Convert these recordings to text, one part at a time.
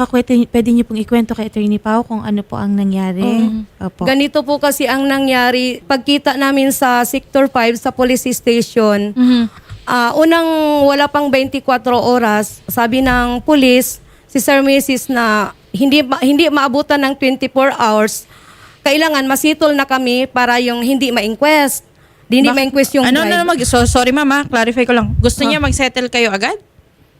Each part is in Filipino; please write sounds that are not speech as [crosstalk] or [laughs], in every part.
Lenny, ipakakwento, pwede niyo pong ikwento kay Attorney Pao kung ano po ang nangyari. Opo. Ganito po kasi ang nangyari, pagkita namin sa Sector 5 sa police station, Mhm. ah, unang wala pang 24 oras, sabi ng police, si Sir Mrs. na hindi ma- hindi maabutan ng 24 hours, kailangan masitol na kami para yung hindi ma-inquest. Hindi Bak- ma-inquest yung ano driver. na mag so, sorry mama, clarify ko lang. Gusto niya mag-settle kayo agad?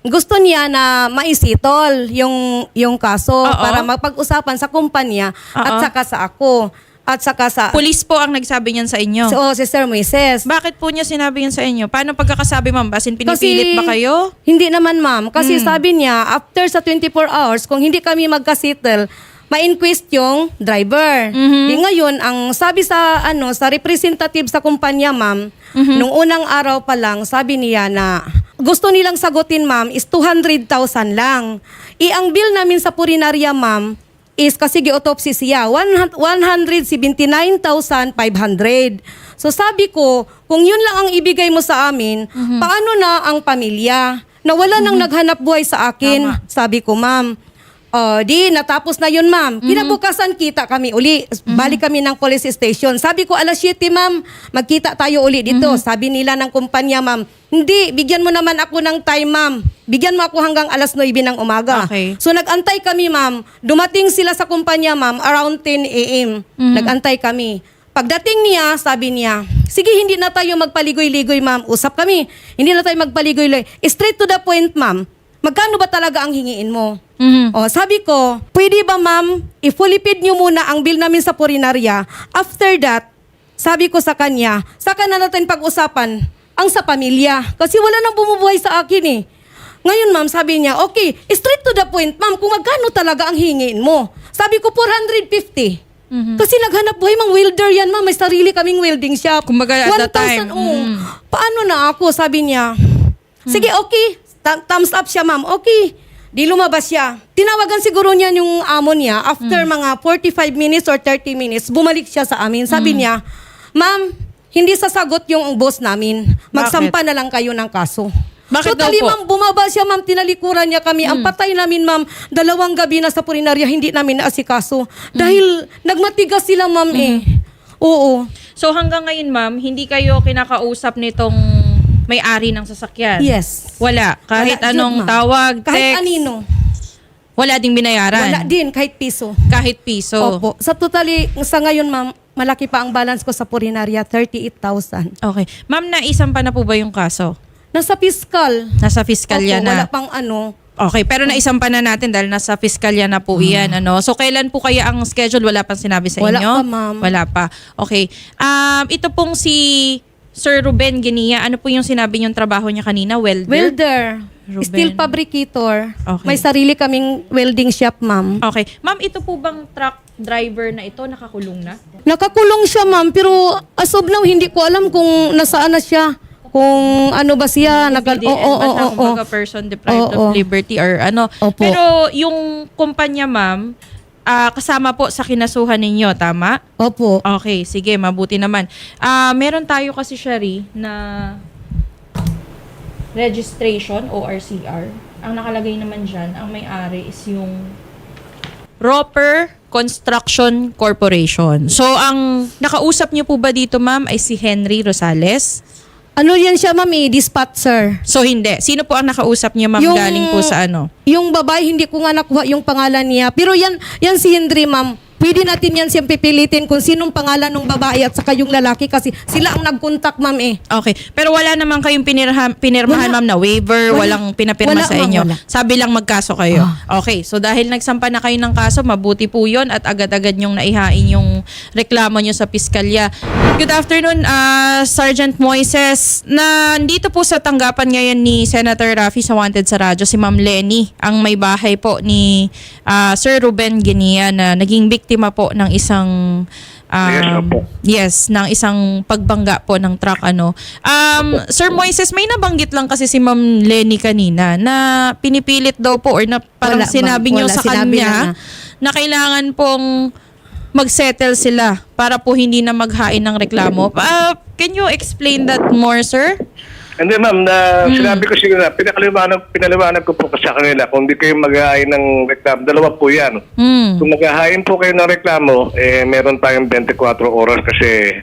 Gusto niya na maisitol yung yung kaso Oo. para mapag-usapan sa kumpanya at Oo. saka sa ako at saka sa Police po ang nagsabi niyan sa inyo. so, si Sir Moises. Bakit po niya sinabi yun sa inyo? Paano pagkakasabi ma'am? Basin pinipilit ba kayo? Hindi naman ma'am. Kasi Hmm. sabi niya, after sa 24 hours, kung hindi kami magka-settle, ma-inquest yung driver. Mhm. Di ngayon, ang sabi sa ano sa representative sa kumpanya, ma'am, Mhm. nung unang araw pa lang, sabi niya na gusto nilang sagutin, ma'am, is 200,000 lang. I ang bill namin sa purinarya, ma'am, is kasi gi-autopsy siya, 179,500. So sabi ko, kung yun lang ang ibigay mo sa amin, paano na ang pamilya? Na wala nang naghanap buhay sa akin, sabi ko, ma'am. Oh, di natapos na yun, ma'am. Kinabukasan kita kami uli. Balik kami ng police station. Sabi ko alas 7, ma'am, magkita tayo uli dito. Sabi nila ng kumpanya, ma'am, hindi, bigyan mo naman ako ng time, ma'am. Bigyan mo ako hanggang alas 9 ng umaga. Okay. So nagantay kami, ma'am. Dumating sila sa kumpanya, ma'am, around 10 a.m. Nagantay kami. Pagdating niya, sabi niya, sige, hindi na tayo magpaligoy-ligoy, ma'am. Usap kami. Hindi na tayo magpaligoy-ligoy. Straight to the point, ma'am. Magkano ba talaga ang hingiin mo? Mhm. O, sabi ko, pwede ba ma'am, i-fully-paid nyo muna ang bill namin sa purinarya. After that, sabi ko sa kanya, saka na natin pag-usapan ang sa pamilya. Kasi wala nang bumubuhay sa akin eh. Ngayon ma'am, sabi niya, okay, straight to the point ma'am, kung magkano talaga ang hingin mo. Sabi ko, 450. Kasi naghanap buhay mang welder yan ma'am, may sarili kaming welding shop. Kumbaga, at that time, 1,000, oo. mm. Paano na ako? Sabi niya, sige, okay. Th- thumbs up siya, ma'am. Okay. Di lumabas siya. Tinawagan siguro niya yung amo niya. After mga 45 minutes or 30 minutes, bumalik siya sa amin. Sabi niya, ma'am, hindi sasagot yung boss namin. Magsampa na lang kayo ng kaso. Bakit daw Totally, po? ma'am, bumaba siya, ma'am. Tinalikuran niya kami. Ang patay namin, ma'am, dalawang gabi na sa purinarya, hindi namin naasikaso. Dahil nagmatigas sila, ma'am, eh. Oo. So hanggang ngayon ma'am, hindi kayo kinakausap nitong may-ari ng sasakyan? Yes. Wala. Kahit Wala, anong Jud, ma'am. tawag, Kahit text, anino. wala ding binayaran? Wala din, kahit piso. Kahit piso? Opo. Sa totally, sa ngayon, ma'am, malaki pa ang balance ko sa Purinarya, 38,000. Okay. Ma'am, naisan pa na po ba yung kaso? Nasa fiscal. Nasa fiskalya Opo, na? Wala pang ano. Okay, pero naisampa na natin dahil nasa fiskalya na po iyan. Ano? So, kailan po kaya ang schedule? Wala pang sinabi sa Wala inyo? pa, ma'am. Wala pa. Okay. Um, ito pong si Sir Ruben Genia, ano po yung sinabi niyong trabaho niya kanina? Welder? Welder. Ruben. Steel fabricator. Okay. May sarili kaming welding shop, ma'am. Okay. Ma'am, ito po bang truck driver na ito nakakulong na? Nakakulong siya, ma'am. Pero as of now, hindi ko alam kung nasaan na siya. Kung ano ba siya. PDL oo, oo, oo, oo. person deprived Oo. of liberty or ano. Opo. Pero yung kumpanya, ma'am, ah, kasama po sa kinasuhan ninyo, tama? Opo. Okay, sige, mabuti naman. Ah, meron tayo kasi, Shari, na registration, ORCR. Ang nakalagay naman dyan, ang may-ari is yung Roper Construction Corporation. So, ang nakausap niyo po ba dito, ma'am, ay si Henry Rosales? Ano yan siya, ma'am, eh, dispatcher. So, hindi. Sino po ang nakausap niyo, ma'am, Yung- galing po sa ano? Yung babae, hindi ko nga nakuha yung pangalan niya. Pero yan, yan si Henry, ma'am. Pwede natin yan siyang pipilitin kung sinong pangalan ng babae at saka yung lalaki kasi sila ang nag-contact, ma'am eh. Okay. Pero wala naman kayong pinirha, pinirmahan, ma'am, na waiver, Wala. walang pinapirma Wala, sa inyo. wala. Ah. Sabi lang magkaso kayo. Okay. So dahil nagsampa na kayo ng kaso, mabuti po yun at agad-agad nyong naihain yung reklamo nyo sa piskalya. Good afternoon, ah, Sergeant Moises. Na dito po sa tanggapan ngayon ni Senator Rafi sa Wanted sa Radyo, si Ma'am Lenny, ang may bahay po ni ah, Sir Ruben Guinea na naging biktima po ng isang um, Yes, opo. Yes, ng isang pagbangga po ng truck ano. Um, Sir Moises, may nabanggit lang kasi si Ma'am Lenny kanina na pinipilit daw po or na parang Wala, sinabi niyo Wala, sa sinabi kanya na na kailangan pong mag-settle sila para po hindi na maghain ng reklamo. Ah, can you explain that more, sir? Hindi ma'am, na sinabi ko siguro na pinakaliwanag, pinaliwanag ko po sa kanila kung di kayo maghahain ng reklamo, dalawa po yan. Mm. Kung maghahain po kayo ng reklamo, eh meron tayong 24 oras kasi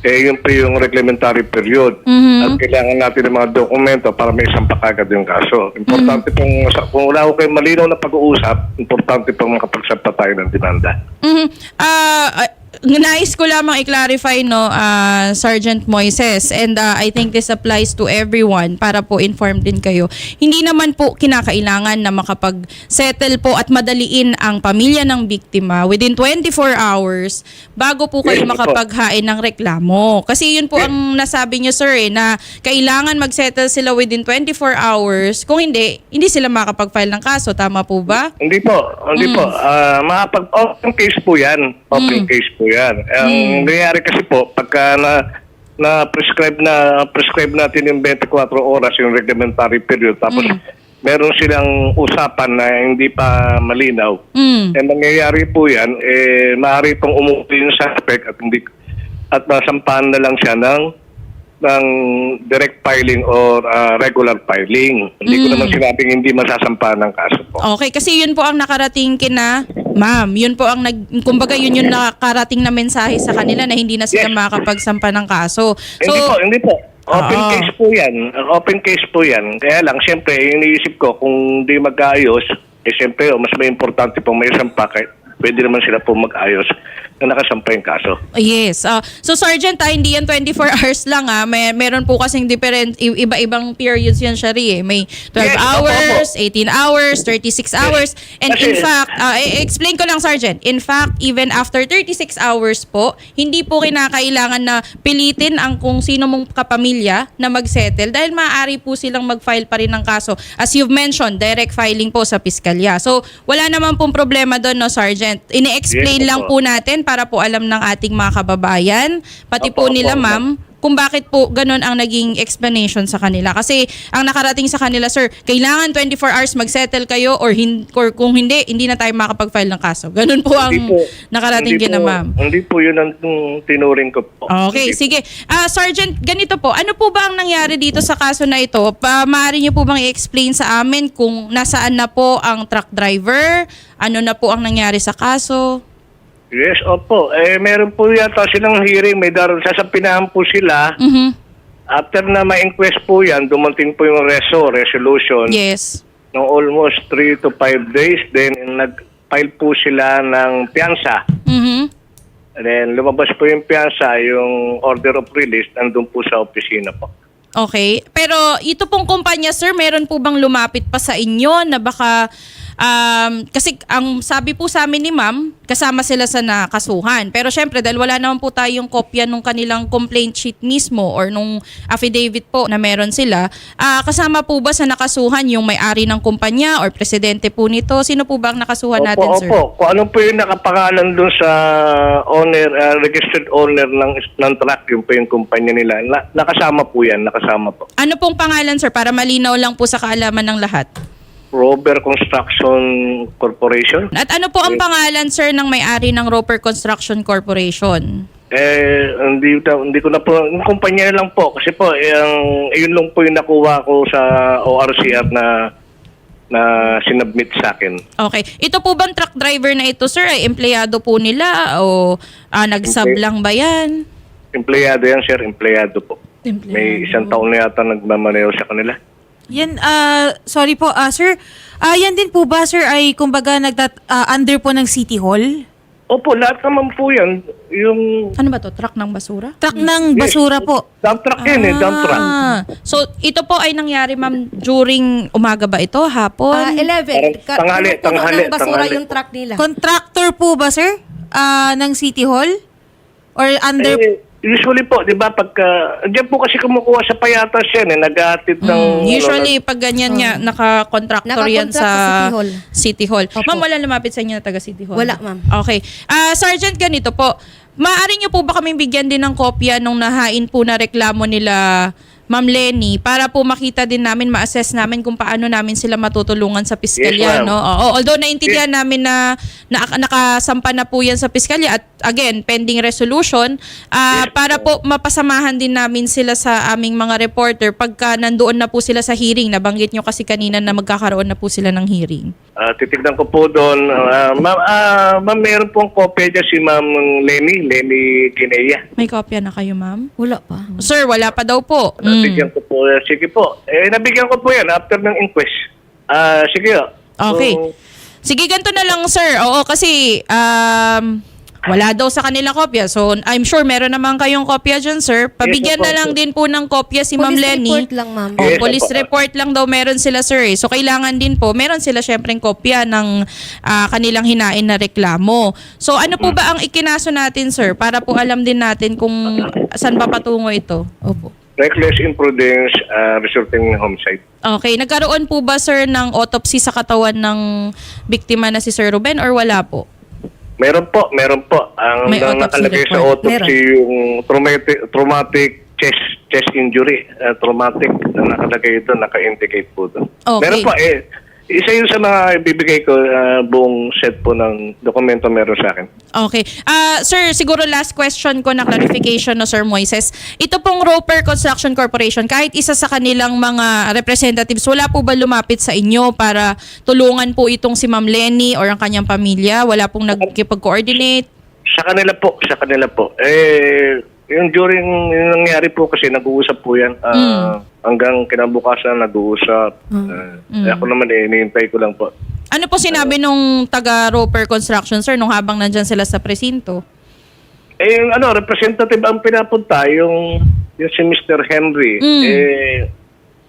eh yun po yung reglementary period. At kailangan natin ng mga dokumento para may isang pakagad yung kaso. Importante pong, kung wala ko kayo malinaw na pag-uusap, importante pong makapagsampa tayo ng demanda. Mhm. Ah, ah, nais ko lamang i-clarify no ah, Sergeant Moises and ah, I think this applies to everyone para po informed din kayo. Hindi naman po kinakailangan na makapag-settle po at madaliin ang pamilya ng biktima within 24 hours bago po kayo po. makapaghain ng reklamo. Kasi yun po ang nasabi niyo sir eh, na kailangan mag-settle sila within 24 hours. Kung hindi, hindi sila makapag-file ng kaso. Tama po ba? Hindi po, hindi po. Ah, makapag open case po 'yan. Open case po 'yan. Ang nangyayari kasi po pagka na na prescribe na prescribe natin yung 24 oras yung reglementary period tapos meron silang usapan na hindi pa malinaw. Mm. Eh nangyayari po 'yan eh maaari pong umuwi yung suspect at hindi at masampahan na lang siya ng ng direct filing or ah, regular filing. Hindi ko naman sinabing hindi masasampahan ng kaso po. Okay, kasi yun po ang nakarating kina ma'am. Yun po ang nag, kumbaga yun yung nakarating na mensahe sa kanila na hindi na sila Yes. makakapagsampa ng kaso. So, hindi po, hindi po. Open Oo. case po yan. Open case po yan. Kaya lang, siyempre, iniisip ko, kung di mag-aayos, eh siyempre, oh, mas may importante po may sampa kahit pwede naman sila po mag-ayos na nakasampa yung kaso. Yes. Ah, so Sergeant, ah, hindi yan 24 [laughs] hours lang ah. May meron po kasing different i- iba-ibang periods yan siya eh. May 12 Yes, opo, hours, 18 hours, 36 hours. And in Kasi- fact, ah, i- explain ko lang Sergeant. In fact, even after 36 hours po, hindi po kinakailangan na pilitin ang kung sino mong kapamilya na mag-settle dahil maaari po silang mag-file pa rin ng kaso. As you've mentioned, direct filing po sa piskalya. So, wala naman pong problema doon, no, Sergeant. Ini-explain Yes, lang opo. po natin para po alam ng ating mga kababayan, pati po nila opo, ma'am, kung bakit po ganun ang naging explanation sa kanila. Kasi ang nakarating sa kanila, sir, kailangan 24 hours mag-settle kayo or, hin- or kung hindi, hindi na tayo makapag-file ng kaso. Ganun po ang po- nakarating kina ma'am. Hindi po yun ang tinuring ko po. Okay, Hindi sige. Ah, Sergeant, ganito po. Ano po ba ang nangyari dito sa kaso na ito? Pa, maaari niyo po bang i-explain sa amin kung nasaan na po ang truck driver? Ano na po ang nangyari sa kaso? Yes, opo. Eh, meron po yata silang hearing. May daron sasampinahan po sila. Mhm. After na ma-inquest po yan, dumating po yung reso, resolution. Yes. ng almost 3 to 5 days. Then, nag-file po sila ng piyansa. Mhm. And then, lumabas po yung piyansa, yung order of release, nandun po sa opisina po. Okay. Pero ito pong kumpanya, sir, meron po bang lumapit pa sa inyo na baka... Um, kasi ang sabi po sa amin ni ma'am, kasama sila sa nakasuhan. Pero syempre, dahil wala naman po tayong kopya nung kanilang complaint sheet mismo or nung affidavit po na meron sila, ah, kasama po ba sa nakasuhan yung may-ari ng kumpanya or presidente po nito? Sino po ba ang nakasuhan natin, opo, sir? opo. Kung ano po yung nakapangalan dun sa owner, uh, registered owner ng, ng truck, yung po yung kumpanya nila. Na, nakasama po yan, nakasama po. Ano pong pangalan, sir, para malinaw lang po sa kaalaman ng lahat? Rover Construction Corporation. At ano po ang pangalan, sir, ng may-ari ng Roper Construction Corporation? Eh, hindi, hindi ko na po, yung kumpanya lang po. Kasi po, yung, yun lang po yung nakuha ko sa ORCR na na sinubmit sa akin. Okay. Ito po bang truck driver na ito, sir, ay empleyado po nila o ah, nag-sub Hindi. lang ba yan? Empleyado yan, sir. Empleyado po. May isang taon na yata nagmamaneho sa kanila. Yan, ah, sorry po, ah, sir. Ah, yan din po ba, sir, ay kumbaga nagtat, ah, under po ng City Hall? Opo, lahat naman po yan. Yung Ano ba to? Truck ng basura? Truck ng basura po. dump truck yan eh, dump truck. Ah, so ito po ay nangyari, ma'am, during umaga ba ito? Hapon? Ah, 11. Ka- Tanghali, pinupuno tanghali, ng basura tanghali yung truck nila. Contractor po ba, sir? Ah, ng City Hall? Or under... Eh, usually po, di ba, pagka, diyan po kasi kumukuha sa payatas yan eh, naghahatid ng... Mm, usually, pag ganyan nga, naka-contractor yan Nakakontract sa sa City Hall. City Hall. Opo. Ma'am, wala lumapit sa inyo na taga City Hall? Wala, ma'am. Okay. Ah, Sergeant, ganito po. Maaari niyo po ba kaming bigyan din ng kopya nung nahain po na reklamo nila Ma'am Lenny para po makita din namin, ma-assess namin kung paano namin sila matutulungan sa piskalya, Yes, no? Oo, although naintindihan namin na, na nakasampa na po yan sa piskalya at again, pending resolution, ah, Yes para po mapasamahan din namin sila sa aming mga reporter pagka nandoon na po sila sa hearing. Nabanggit nyo kasi kanina na magkakaroon na po sila ng hearing. Ah, titignan ko po doon. Ah, ma'am, ah, ma'am, meron pong kopya dyan si Ma'am Lenny, Lenny Kinea. May kopya na kayo, ma'am? Wala pa. Sir, wala pa daw po. Mm. Nabigyan ko po. Sige po. Eh, nabigyan ko po yan after ng inquest. Ah, sige. Okay. So, Sige, ganito na lang, sir. Oo, kasi um, wala daw sa kanila kopya. So, I'm sure meron naman kayong kopya dyan, sir. Pabigyan Yes, na lang din po ng kopya si Ma'am Police Lenny. report lang, ma'am. Oh, Yes, police opo. report lang daw meron sila, sir. eh. So, kailangan din po, meron sila syempre kopya ng ah, kanilang hinain na reklamo. So, ano po ba ang ikinaso natin, sir? Para po alam din natin kung saan pa patungo ito. Opo. reckless imprudence ah, resulting in homicide. Okay. Nagkaroon po ba, sir, ng autopsy sa katawan ng biktima na si Sir Ruben or wala po? Meron po, meron po. Ang May ang autopsy nakalagay sa report. autopsy yung traumatic, traumatic chest chest injury, ah, traumatic na nakalagay ito, naka-indicate po doon. Okay. Meron po eh. Isa yun sa mga ibibigay ko, ah, buong set po ng dokumento meron sa akin. Okay. Ah, sir, siguro last question ko na clarification no Sir Moises. Ito pong Roper Construction Corporation, kahit isa sa kanilang mga representatives, wala po ba lumapit sa inyo para tulungan po itong si Ma'am Lenny or ang kanyang pamilya? Wala pong nagkipag-coordinate? Sa kanila po, sa kanila po. Eh, yung during yung nangyari po kasi nag-uusap po yan. Ah, Hanggang kinabukasan nag-uusap. Ah, eh, ako naman eh, iniintay ko lang po. Ano po sinabi nung taga Roper Construction, sir, nung habang nandyan sila sa presinto? Eh, yung ano, representative ang pinapunta, yung, yung si Mr. Henry. Mm. Eh,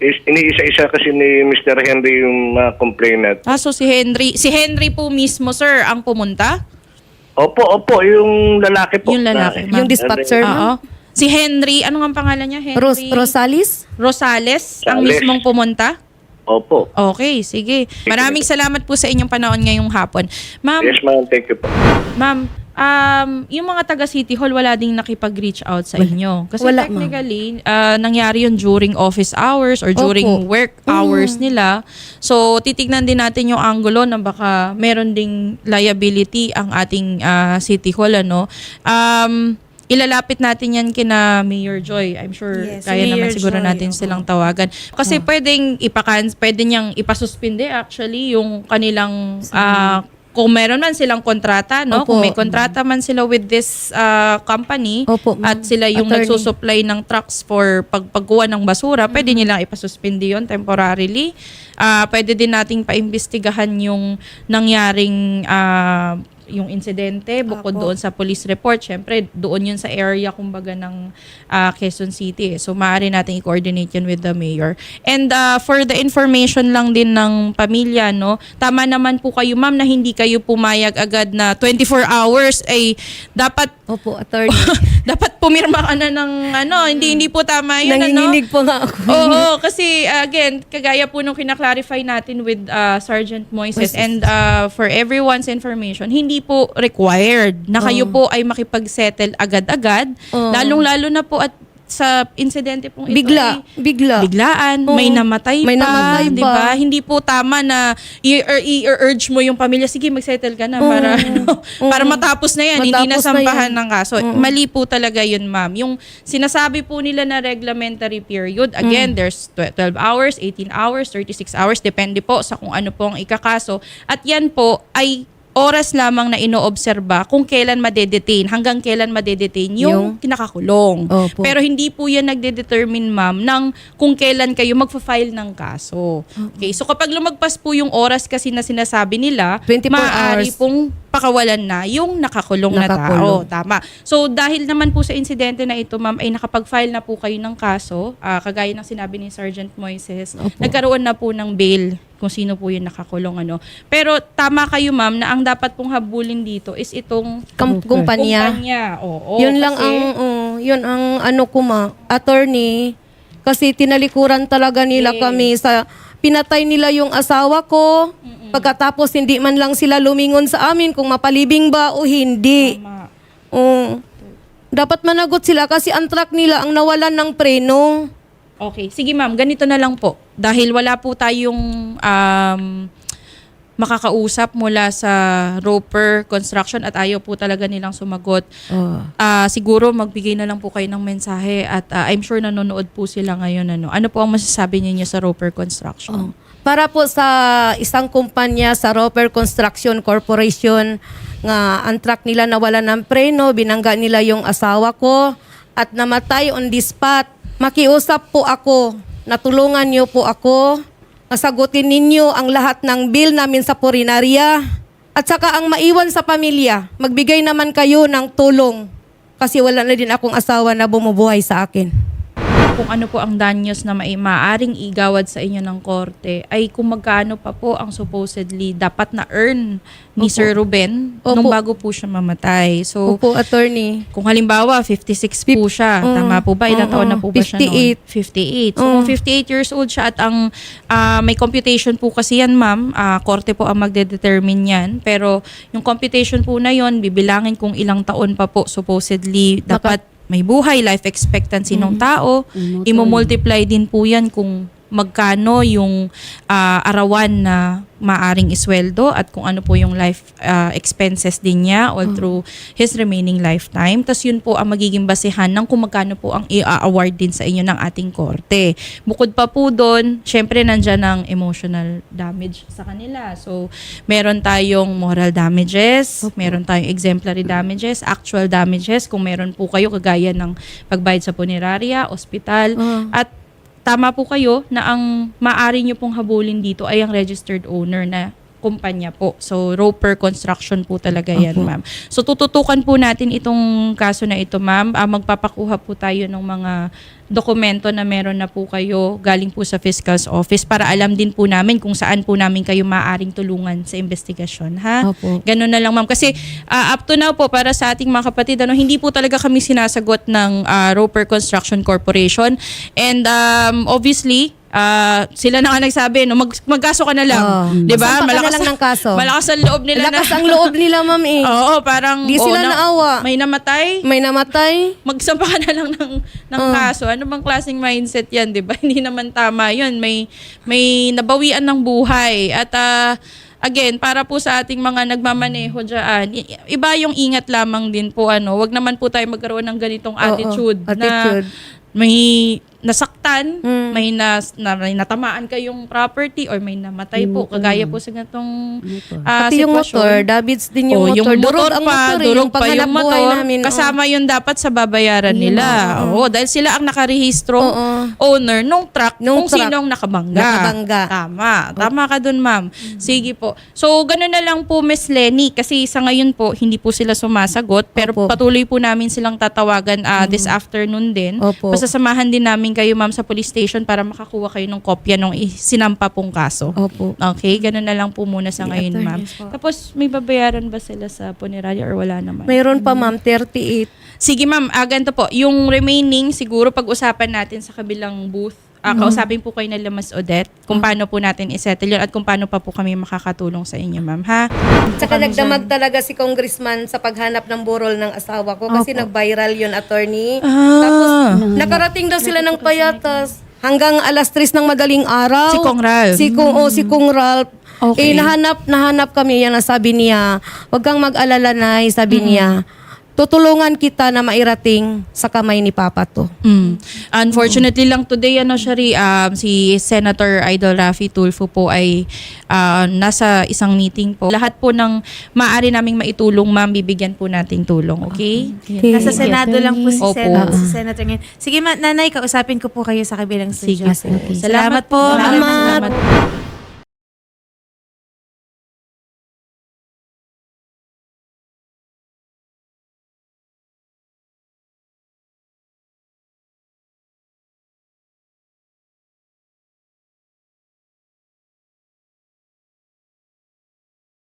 is, iniisa-isa kasi ni Mr. Henry yung mga complainant. Ah, so si Henry, si Henry po mismo, sir, ang pumunta? Opo, opo, yung lalaki po. Yung lalaki, Na- ma'am. Yung dispatcher, Oo. ma'am. Si Henry, ano nga ang pangalan niya? Henry Ros Rosalis? Rosales, ang Rosales. mismong pumunta? Opo. Okay, sige. Maraming salamat po sa inyong panahon ngayong hapon. Ma'am, Yes, ma'am. Thank you po. ma'am, um, yung mga taga City Hall wala ding nakipag-reach out sa inyo. Kasi Wala, technically, ah, nangyari yun during office hours or during Opo. work hours nila. So, titignan din natin yung angulo na baka meron ding liability ang ating ah, City Hall. Ano. Um, ilalapit natin yan kina Mayor Joy. I'm sure Yes, kaya naman Mayor siguro Joy, natin oo. silang tawagan. Kasi pwedeng ipakan, pwede niyang ipasuspinde actually yung kanilang ah, kung meron man silang kontrata, no? Opo. Kung may kontrata man sila with this ah, company Opo, ma'am. at sila yung Attorney. nagsusupply ng trucks for pagpagkuha ng basura, pwede nilang ipasuspindi yon temporarily. Ah, pwede din nating paimbestigahan yung nangyaring ah, yung insidente bukod Opo. doon sa police report. Syempre, doon yun sa area kumbaga ng ah, Quezon City. eh. So, maaari natin i-coordinate yun with the mayor. And ah, for the information lang din ng pamilya, no, tama naman po kayo, ma'am, na hindi kayo pumayag agad na 24 hours ay dapat Opo, attorney. [laughs] dapat pumirma ka na ng ano, hindi hindi po tama yun ano. Nanginginig po nga ako. Oo, kasi again, kagaya po nung kinaklarify natin with uh, Sergeant Moises Moises. and uh, for everyone's information, hindi po required na kayo po ay makipag-settle agad-agad, Oo. lalong-lalo na po at sa insidente pong ito Bigla, ay bigla. biglaan, Oo. may namatay May pa, namatay di pa. ba? Hindi po tama na i- i-urge mo yung pamilya, sige mag-settle ka na para ano, [laughs] para matapos na yan, hindi Matapos na sampahan yan. ng kaso. Mali po talaga yun, ma'am. Yung sinasabi po nila na reglementary period, again, there's tw- 12 hours, 18 hours, 36 hours, depende po sa kung ano po ang ikakaso. At yan po ay oras lamang na inoobserba kung kailan madedetain, hanggang kailan madedetain yung, Yung- kinakakulong. Opo. Pero hindi po yan nagde-determine, ma'am, ng kung kailan kayo magfa-file ng kaso. Okay, so kapag lumagpas po yung oras kasi na sinasabi nila, 24 maaari hours. pong pakawalan na yung nakakulong, na tao. Nakakulong. Tama. So dahil naman po sa insidente na ito, ma'am, ay nakapag-file na po kayo ng kaso, ah, kagaya ng sinabi ni Sergeant Moises, nagkaroon na po ng bail kung sino po yung nakakulong ano. Pero tama kayo ma'am na ang dapat pong habulin dito is itong Kam- kumpanya. kumpanya. Oo, yun lang kasi- ang oh, yun ang ano ko ma attorney kasi tinalikuran talaga nila Yes. kami sa pinatay nila yung asawa ko pagkatapos hindi man lang sila lumingon sa amin kung mapalibing ba o hindi Tama. oh, dapat managot sila kasi ang truck nila ang nawalan ng preno Okay. Sige ma'am, ganito na lang po. Dahil wala po tayong um, makakausap mula sa Roper Construction at ayaw po talaga nilang sumagot. Oh. Ah, siguro magbigay na lang po kayo ng mensahe at ah, I'm sure nanonood po sila ngayon. Ano, ano po ang masasabi niyo sa Roper Construction? Para po sa isang kumpanya sa Roper Construction Corporation nga ang truck nila nawala ng preno, binangga nila yung asawa ko at namatay on the spot. Makiusap po ako, natulungan niyo po ako, masagutin ninyo ang lahat ng bill namin sa purinarya at saka ang maiwan sa pamilya, magbigay naman kayo ng tulong kasi wala na din akong asawa na bumubuhay sa akin. Kung ano po ang danyos na may maaring igawad sa inyo ng korte ay kung magkano pa po ang supposedly dapat na earn ni Opo. Sir Ruben Opo. nung bago po siya mamatay. So, Opo, attorney. kung halimbawa 56 po siya, Mm. tama po ba? Ilang taon na po ba siya noon? 58. 58. So, kung 58 years old siya at ang ah, may computation po kasi yan, ma'am, ah, korte po ang magde-determine yan. Pero yung computation po na yon bibilangin kung ilang taon pa po supposedly dapat may buhay, life expectancy ng tao. Imo-multiply din po yan kung magkano yung ah, arawan na maaring isweldo at kung ano po yung life ah, expenses din niya all through his remaining lifetime. Tapos yun po ang magiging basihan ng kung magkano po ang i-award din sa inyo ng ating korte. Bukod pa po doon, syempre nandyan ang emotional damage sa kanila. So, meron tayong moral damages, meron tayong exemplary damages, actual damages, kung meron po kayo kagaya ng pagbayad sa punerarya, ospital, at tama po kayo na ang maaari nyo pong habulin dito ay ang registered owner na kumpanya po. So, Roper Construction po talaga yan, ma'am. So, tututukan po natin itong kaso na ito, ma'am. Ah, magpapakuha po tayo ng mga dokumento na meron na po kayo galing po sa Fiscal's Office para alam din po namin kung saan po namin kayo maaaring tulungan sa investigasyon, ha? Opo. Ganun na lang, ma'am. Kasi ah, up to now po, para sa ating mga kapatid, ano, hindi po talaga kami sinasagot ng ah, Roper Construction Corporation. And um, obviously, ah, sila na nga nagsabi, no, mag, magkaso ka na lang. Oh. Di ba? Ka na lang ng kaso. Malakas ang loob nila Lakas na. ang loob nila, ma'am eh. Oo, parang... Di oh, sila naawa. May namatay, May namatay. magsampa ka na lang ng, ng Oh. kaso. Ano bang klaseng mindset yan, di ba? [laughs] Hindi naman tama yun. May, may nabawian ng buhay. At ah, again, para po sa ating mga nagmamaneho dyan, iba yung ingat lamang din po. Ano, wag naman po tayo magkaroon ng ganitong Oo, attitude, attitude. na may nasaktan, Mm. may, nas, na, may natamaan kayong property or may namatay po. Kagaya po sa ganitong ah, Pati yung motor, Davids din yung Oh, motor. yung Durog motor ang pa, motor eh, durog pa paghanap yung motor. namin, oh. kasama yun dapat sa babayaran nila. Oo, dahil sila ang nakarehistro Oo. owner nung truck Nung kung truck. sino ang nakabangga. Nakabangga. Tama. Tama ka dun, ma'am. Sige po. So, ganun na lang po, Miss Lenny. Kasi sa ngayon po, hindi po sila sumasagot. Pero Opo. patuloy po namin silang tatawagan ah, this afternoon din. Opo. Pasasamahan din namin kayo, ma'am, sa police station para makakuha kayo ng kopya ng sinampa pong kaso. Opo. Okay, ganun na lang po muna sa ngayon, ma'am. Tapos, may babayaran ba sila sa punerarya or wala naman? Mayroon pa, ma'am, 38. Sige, ma'am. Ah, ganito po. Yung remaining, siguro pag-usapan natin sa kabilang booth. Ah, kausapin po kayo nila Mas Odette kung paano po natin isettle yun at kung paano pa po kami makakatulong sa inyo, ma'am. Ha? Tsaka nagdamag talaga si congressman sa paghanap ng burol ng asawa ko kasi nag-viral yun, attorney. Ah. Tapos, nakarating daw sila ng payatas. Hanggang alas 3 ng madaling araw. Si Kong Ralph. Si Kong, oh, si Kong Ralph. Okay. Eh, nahanap, nahanap kami yan. Sabi niya, wag kang mag-alala na, sabi niya. Tutulungan kita na mairating sa kamay ni Papa to. Mm. Unfortunately lang today, ano, Shari, um, si Senator Idol Rafi Tulfo po ay ah, nasa isang meeting po. Lahat po ng maaari naming maitulong, ma'am, bibigyan po nating tulong, okay? Okay. Nasa Senado lang po si, Opo. Sen- si Senator ngayon. Sige, ma- nanay, kausapin ko po kayo sa kabilang studio. Sige po. Salamat po. Salamat. Maraming Salamat. Salamat.